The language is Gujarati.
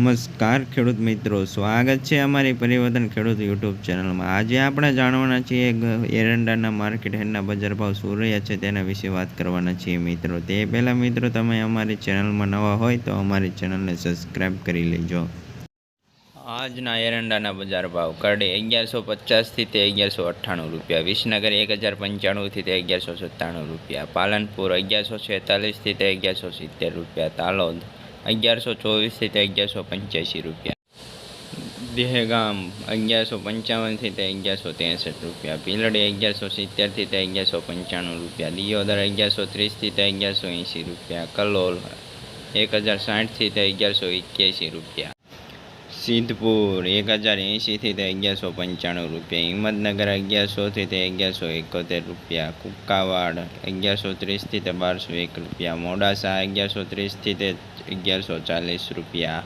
નમસ્કાર ખેડૂત મિત્રો, સ્વાગત છે અમારી પરિવર્તન ખેડૂત યુટ્યુબ ચેનલમાં. આજે આપણે જાણવાના છીએ એરંડાના માર્કેટ હેડના બજાર ભાવ શું રહ્યા છે તેના વિશે વાત કરવાના છીએ મિત્રો. તે પહેલાં મિત્રો, તમે અમારી ચેનલમાં નવા હોય તો અમારી ચેનલને સબસ્ક્રાઈબ કરી લેજો. આજના એરંડાના બજાર ભાવ કરડે અગિયારસો પચાસથી તે અગિયારસો અઠ્ઠાણું રૂપિયા, વિસનગર એક હજાર પંચાણુંથી તે અગિયારસો સત્તાણું રૂપિયા, પાલનપુર અગિયારસો છેતાલીસથી તે અગિયારસો સિત્તેર રૂપિયા, તાલોદ અગિયારસો ચોવીસથી તે અગિયારસો પંચ્યાસી રૂપિયા. દેહગામ અગિયારસો પંચાવનથી તે અગિયારસો ત્રેસઠ રૂપિયા. ભીલડી અગિયારસો સિત્તેરથી તે અગિયારસો પંચાણું રૂપિયા. દિયોદર અગિયારસો ત્રીસથી તે અગિયારસો એંસી રૂપિયા. કલોલ એક હજાર સાઠથી તે અગિયારસો એક્યાસી રૂપિયા. સિદ્ધપુર એક હજાર એંશીથી તે અગિયારસો પંચાણું રૂપિયા, હિંમતનગર અગિયારસોથી તે અગિયારસો એકોતેર રૂપિયા, કુકાવાડ અગિયારસો ત્રીસથી તે બારસો એક રૂપિયા, મોડાસા અગિયારસો ત્રીસથી તે અગિયારસો ચાલીસ રૂપિયા.